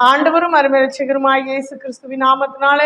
ஆண்டவரும் அருமையரட்சகருமாய் இயேசு கிறிஸ்துவின் நாமத்தினால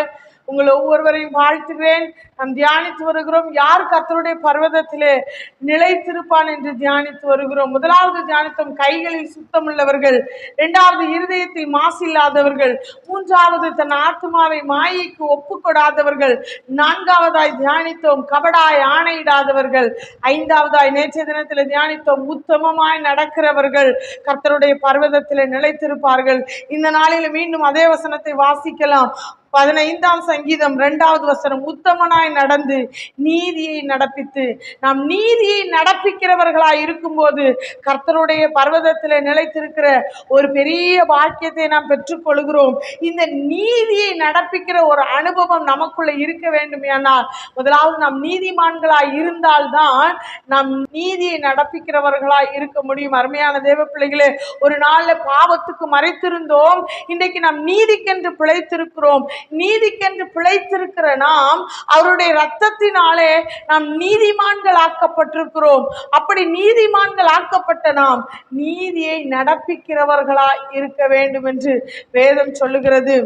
உங்கள் ஒவ்வொருவரையும் வாழ்த்துகிறேன் நாம் தியானித்து வருகிறோம். யார் கர்த்தருடைய பர்வதத்திலே நிலைத்திருப்பான் என்று தியானித்து வருகிறோம். முதலாவது தியானித்தோம். கைகளில் சுத்தமுள்ளவர்கள். இரண்டாவது இருதயத்தில் மாசு இல்லாதவர்கள் மூன்றாவது தன் ஆத்மாவை மாயைக்கு ஒப்புக்கொடாதவர்கள். நான்காவதாய் தியானித்தோம். கபடாய் ஆணையிடாதவர்கள். ஐந்தாவதாய் நேற்றைய தினத்தில் தியானித்தோம். உத்தமமாய் நடக்கிறவர்கள் கர்த்தருடைய பர்வதத்தில் நிலைத்திருப்பார்கள். இந்த நாளில் மீண்டும் அதே வசனத்தை வாசிக்கலாம். பதினைந்தாம் சங்கீதம் ரெண்டாவது வசனம் உத்தமனாய் நடந்து நீதியை நடப்பித்து. நாம் நீதியை நடப்பிக்கிறவர்களாய் இருக்கும்போது கர்த்தருடைய பர்வதத்தில் நிலைத்திருக்கிற ஒரு பெரிய வாக்கியத்தை நாம் பெற்றுக்கொள்கிறோம். இந்த நீதியை நடப்பிக்கிற ஒரு அனுபவம் நமக்குள்ள இருக்க வேண்டுமேனால் முதலாவது நாம் நீதிமான்களாய் இருந்தால்தான் நாம் நீதியை நடப்பிக்கிறவர்களாய் இருக்க முடியும். அருமையான தேவ பிள்ளைகளே ஒரு நாள்ல பாவத்துக்கு மறைத்திருந்தோம். இன்றைக்கு நாம் நீதிக்கென்று பிழைத்திருக்கிறோம். நீதிக்கென்று பிழைத்திருக்கிற நாம் அவருடைய இரத்தத்தினாலே நாம் நீதிமான்கள் ஆக்கப்பட்டிருக்கிறோம் அப்படி நீதிமான்கள் ஆக்கப்பட்ட நாம் நீதியை நடப்பிக்கிறவர்களா இருக்க வேண்டும் என்று வேதம் சொல்லுகிறது.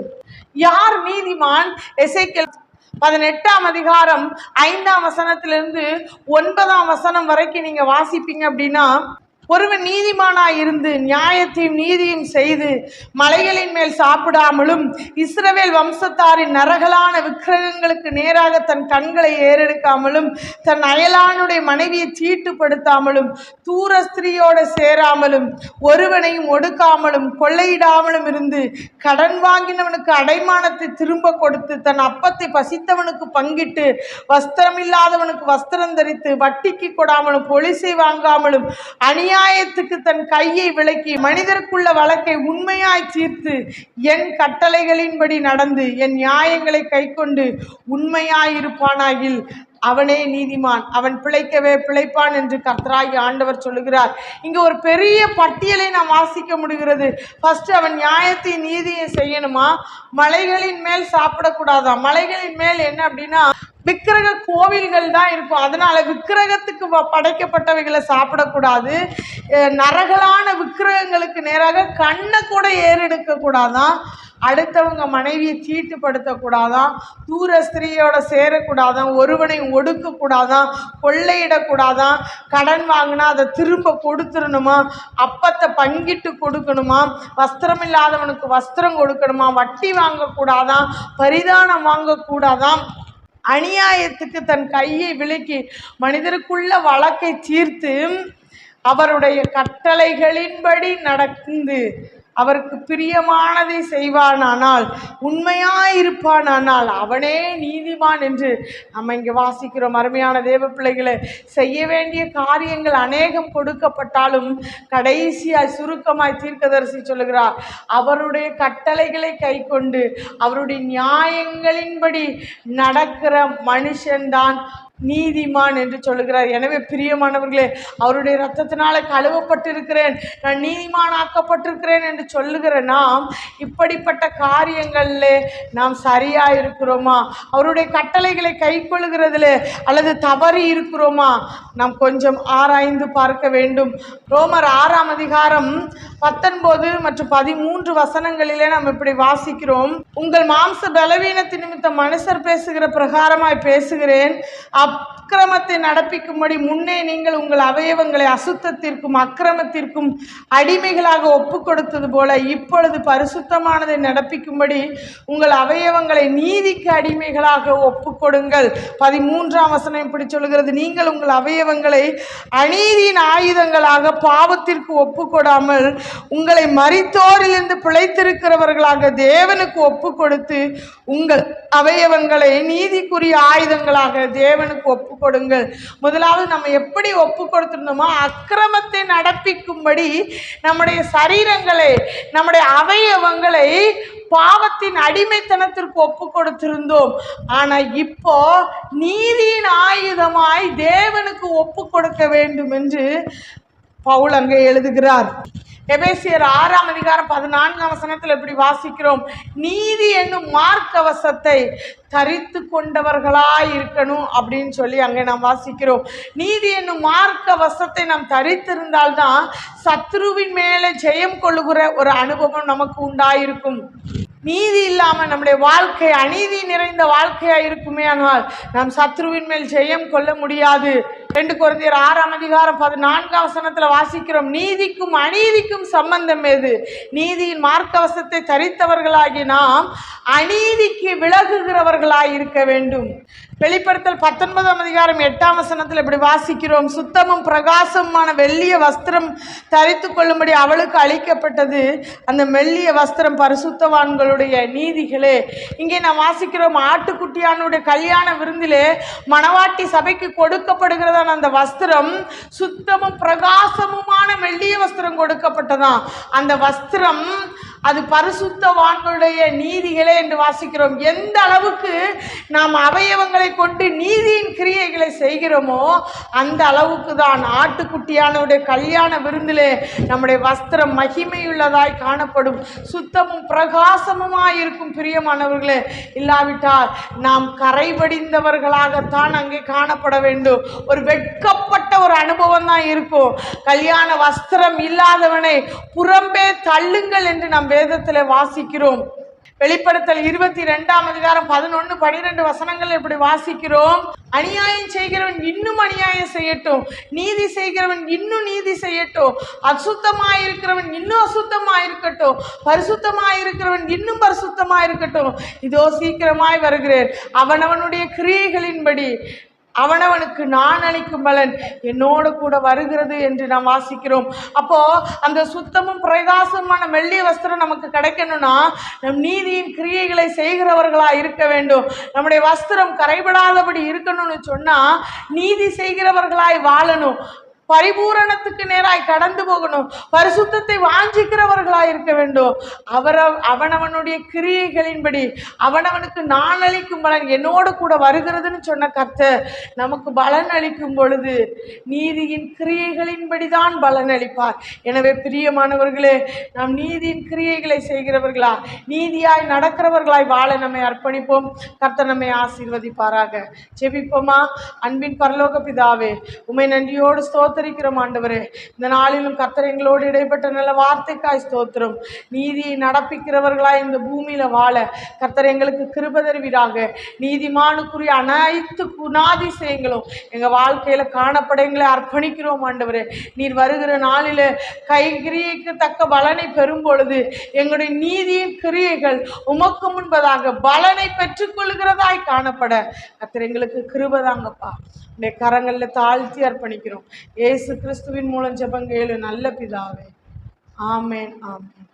யார் நீதிமான்? எசைக்கல் பதினெட்டாம் அதிகாரம் ஐந்தாம் வசனத்திலிருந்து ஒன்பதாம் வசனம் வரைக்கும் நீங்க வாசிப்பீங்க அப்படின்னா ஒருவன் நீதிமானாய் இருந்து நியாயத்தையும் நீதியும் செய்து மலைகளின் மேல் சாப்பிடாமலும் இஸ்ரவேல் வம்சத்தாரின் நரகலான விக்கிரகங்களுக்கு நேராக தன் கண்களை ஏறெடுக்காமலும் தன் அயலானுடைய மனைவியை தீட்டுப்படுத்தாமலும் தூர ஸ்திரீயோடு சேராமலும் ஒருவனையும் ஒடுக்காமலும் கொள்ளையிடாமலும் இருந்து கடன் வாங்கினவனுக்கு அடைமானத்தை திரும்ப கொடுத்து தன் அப்பத்தை பசித்தவனுக்கு பங்கிட்டு வஸ்திரமில்லாதவனுக்கு வஸ்திரம் தரித்து வட்டிக்கு கொடாமலும் பொலிசை வாங்காமலும் அநியாயத்துக்கு தன் கையை விலக்கி மனிதருக்குள்ள வழக்கை உண்மையாய் தீர்த்து என் கட்டளைகளின்படி நடந்து என் நியாயங்களை கைக்கொண்டு உண்மையாயிருப்பானாகில் அவனே நீதிமான் அவன் பிழைக்கவே பிழைப்பான் என்று கர்த்தராகி ஆண்டவர் சொல்லுகிறார். இங்கே ஒரு பெரிய பட்டியலை நாம் வாசிக்க முடிகிறது. ஃபர்ஸ்ட் அவன் நியாயத்தை நீதியை செய்யணுமா? மலைகளின் மேல் சாப்பிடக்கூடாதா? மலைகளின் மேல் என்ன அப்படின்னா விக்கிரக கோவில்கள் தான் இருக்கும். அதனால விக்கிரகத்துக்கு படைக்கப்பட்டவைகளை சாப்பிடக்கூடாது. நரகலான விக்கிரகங்களுக்கு நேராக கண்ணை கூட ஏறெடுக்க கூடாதான் அடுத்தவங்க மனைவியை தீட்டுப்படுத்தக்கூடாதான் தூர ஸ்திரீயோட சேரக்கூடாதான் ஒருவனை ஒடுக்கக்கூடாதான் கொள்ளையிடக்கூடாதான் கடன் வாங்கினா அதை திரும்ப கொடுத்துடணுமா? அப்பத்தை பங்கிட்டு கொடுக்கணுமா? வஸ்திரம் இல்லாதவனுக்கு வஸ்திரம் கொடுக்கணுமா? வட்டி வாங்கக்கூடாதான் பரிதானம் வாங்கக்கூடாதான் அநியாயத்துக்கு தன் கையை விலக்கி மனிதருக்குள்ள வழக்கை தீர்த்து அவருடைய கட்டளைகளின்படி நடந்து அவருக்கு பிரியமானதை செய்வானானால் உண்மையாயிருப்பானானால் அவனே நீதிமான் என்று நம்ம இங்கே வாசிக்கிறோம். அருமையான தேவ பிள்ளைகளை செய்ய வேண்டிய காரியங்கள் அநேகம் கொடுக்கப்பட்டாலும் கடைசியாய் சுருக்கமாய் தீர்க்கதரிசி சொல்லுகிறார் அவருடைய கட்டளைகளை கைக்கொண்டு அவருடைய நியாயங்களின்படி நடக்கிற மனுஷன்தான் நீதிமான் என்று சொல்லுகிறார். எனவே பிரியமானவர்களே அவருடைய ரத்தத்தினால கழுவப்பட்டிருக்கிறேன். நான் நீதிமான் ஆக்கப்பட்டிருக்கிறேன் என்று சொல்லுகிற நாம் இப்படிப்பட்ட காரியங்களில் நாம் சரியாக இருக்கிறோமா அவருடைய கட்டளைகளை கைக்கொள்கிறதுல அல்லது தவறி இருக்கிறோமா? நாம் கொஞ்சம் ஆராய்ந்து பார்க்க வேண்டும். ரோமர் ஆறாம் அதிகாரம் பத்தொன்பது மற்றும் பதிமூன்று வசனங்களிலே நாம் இப்படி வாசிக்கிறோம். உங்கள் மாம்ச பலவீனத்தின் நிமித்தம் மனுஷர் பேசுகிற பிரகாரமாய் பேசுகிறேன். அக்கிரமத்தை நடப்பிக்கும்படி முன்னே நீங்கள் உங்கள் அவயவங்களை அசுத்தத்திற்கும் அக்கிரமத்திற்கும் அடிமைகளாக ஒப்பு கொடுத்தது போல இப்பொழுது பரிசுத்தமானதை நடப்பிக்கும்படி உங்கள் அவயவங்களை நீதிக்கு அடிமைகளாக ஒப்பு கொடுங்கள் பதிமூன்றாம் வசனம் இப்படி சொல்கிறது நீங்கள் உங்கள் அவயவங்களை அநீதியின் ஆயுதங்களாக பாவத்திற்கு ஒப்பு கொடாமல் உங்களை மறித்தோரிலிருந்து பிழைத்திருக்கிறவர்களாக தேவனுக்கு ஒப்பு கொடுத்து உங்கள் அவயவங்களை நீதிக்குரிய ஆயுதங்களாக தேவனுக்கு ஒப்பு கொடுங்கள். முதலாவது நம்ம எப்படி ஒப்பு கொடுத்திருந்தோமோ அக்கிரமத்தை நடப்பிக்கும்படி நம்முடைய சரீரங்களை நம்முடைய அவயவங்களை பாவத்தின் அடிமைத்தனத்திற்கு ஒப்பு கொடுத்திருந்தோம். ஆனா இப்போ நீதியின் ஆயுதமாய் தேவனுக்கு ஒப்பு கொடுக்க வேண்டும் என்று பவுல் அங்கே எழுதுகிறார். எபேசியர் ஆறாம் அதிகாரம் பதினான்காம் வசனத்தில் இப்படி வாசிக்கிறோம்? நீதி என்னும் மார்க்கவசத்தை தரித்து கொண்டவர்களாய் இருக்கணும் அப்படின்னு சொல்லி அங்கே நாம் வாசிக்கிறோம். நீதி என்னும் மார்க்க வசத்தை நாம் தரித்திருந்தால்தான் சத்ருவின் மேலே ஜெயம் கொள்ளுகிற ஒரு அனுபவம் நமக்கு உண்டாயிருக்கும். நீதி இல்லாமல் நம்முடைய வாழ்க்கை அநீதி நிறைந்த வாழ்க்கையாக இருக்குமே ஆனால் நாம் சத்ருவின் மேல் ஜெயம் கொள்ள முடியாது. ரெண்டு குழந்தையர் ஆறாம் அதிகாரம் பதினான்காம் வசனத்தில் வாசிக்கிறோம் நீதிக்கும் அநீதிக்கும் சம்பந்தம் எது? நீதியின் மார்க்கவசத்தை தரித்தவர்களாகி நாம் அநீதிக்கு விலகுகிறவர்களாய் இருக்க வேண்டும். வெளிப்படுத்தல் பத்தொன்பதாம் அதிகாரம் எட்டாம் வசனத்தில் இப்படி வாசிக்கிறோம். சுத்தமும் பிரகாசமான வெள்ளிய வஸ்திரம் தரித்து கொள்ளும்படி அவளுக்கு அளிக்கப்பட்டது. அந்த மெல்லிய வஸ்திரம் பரிசுத்தவான்களுடைய நீதிகளே. இங்கே நாம் வாசிக்கிறோம் ஆட்டுக்குட்டியானுடைய கல்யாண விருந்திலே மணவாட்டி சபைக்கு கொடுக்கப்படுகிறதான அந்த வஸ்திரம் சுத்தமும் பிரகாசமுமான மெல்லிய வஸ்திரம் கொடுக்கப்பட்டதாம். அந்த வஸ்திரம் அது பரிசுத்தவான்களுடைய நீதிகளே என்று வாசிக்கிறோம். எந்த அளவுக்கு நாம் அவயவங்களை கொண்டு நீதியின் கிரியைகளை செய்கிறோமோ அந்த அளவுக்கு தான் ஆட்டுக்குட்டியானவருடைய கல்யாண விருந்திலே நம்முடைய வஸ்திரம் மகிமையுள்ளதாய் காணப்படும். சுத்தமும் பிரகாசமுமாய் இருக்கும் பிரியமானவர்களே இல்லாவிட்டால் நாம் கரைபடிந்தவர்களாகத்தான் அங்கே காணப்பட வேண்டும். ஒரு வெட்கப்பட்ட ஒரு அனுபவம் தான் இருக்கும். கல்யாண வஸ்திரம் இல்லாதவனை புறம்பே தள்ளுங்கள் என்று நாம் வேதத்தில் வாசிக்கிறோம். வெளிப்படுத்தல் இருபத்தி ரெண்டாம் அதிகாரம் பதினொன்று பனிரெண்டு வசனங்கள் இப்படி வாசிக்கிறோம். அநியாயம் செய்கிறவன் இன்னும் அநியாயம் செய்யட்டும். நீதி செய்கிறவன் இன்னும் நீதி செய்யட்டும். அசுத்தமாக இருக்கிறவன் இன்னும் அசுத்தமாக இருக்கட்டும் பரிசுத்தமாக இருக்கிறவன் இன்னும் பரிசுத்தமாக இருக்கட்டும் இதோ சீக்கிரமாய் வருகிறேன். அவனவனுடைய கிரியைகளின்படி அவனவனுக்கு நான் அளிக்கும் பலன் என்னோடு கூட வருகிறது என்று நாம் வாசிக்கிறோம். அப்போ அந்த சுத்தமும் பிரகாசமான மெல்லிய வஸ்திரம் நமக்கு கிடைக்கணும்னா நம் நீதியின் கிரியைகளை செய்கிறவர்களா இருக்க வேண்டும். நம்முடைய வஸ்திரம் கரைபடாதபடி இருக்கணும்னு சொன்னா நீதி செய்கிறவர்களாய் வாழணும். பரிபூரணத்துக்கு நேராய் கடந்து போகணும். பரிசுத்தத்தை வாஞ்சிக்கிறவர்களாய் இருக்க வேண்டும். அவர அவனவனுடைய கிரியைகளின்படி அவனவனுக்கு நான் அளிக்கும் பலன் என்னோடு கூட வருகிறதுன்னு சொன்ன கர்த்தர் நமக்கு பலன் அளிக்கும் பொழுது நீதியின் கிரியைகளின்படி தான் பலன் அளிப்பார். எனவே பிரியமானவர்களே நாம் நீதியின் கிரியைகளை செய்கிறவர்களா? நீதியாய் நடக்கிறவர்களாய் வாழ நம்மை அர்ப்பணிப்போம். கர்த்தர் நம்மை ஆசீர்வதிப்பாராக. ஜெபிப்போமா? அன்பின் பரலோக பிதாவே உமை நன்றியோடு ஸ்தோத்தரிக்கிறோம் ஆண்டவரே. இந்த நாளிலும் கர்த்தர் எங்களோடு இடைப்பட்ட நல்ல வார்த்தைக்காய் ஸ்தோத்திரம். நீதியை நடப்பிக்கிறவர்களாய் இந்த பூமியில வாழ கர்த்தர் எங்களுக்கு கிருப தருவீராக. நீதிமானுக்குரிய அனைத்து குணாதிசயங்களும் எங்க வாழ்க்கையில காணப்பட எங்களை அர்ப்பணிக்கிறோம் ஆண்டவரே. நீர் வருகிற நாளில கைகிரியைக்கு தக்க பலனை பெறும் பொழுது எங்களுடைய நீதியின் கிரியைகள் உமக்கு முன்பதாக பலனை பெற்றுக்கொள்கிறதாய் காணப்பட. கர்த்தர் எங்களுக்கு கிருபதாங்கப்பா உடைய கரங்களில் தாழ்த்தி அர்ப்பணிக்கிறோம். இயேசு கிறிஸ்துவின் மூலம் ஜெபங்கேளு நல்ல பிதாவே. ஆமேன் ஆமேன்.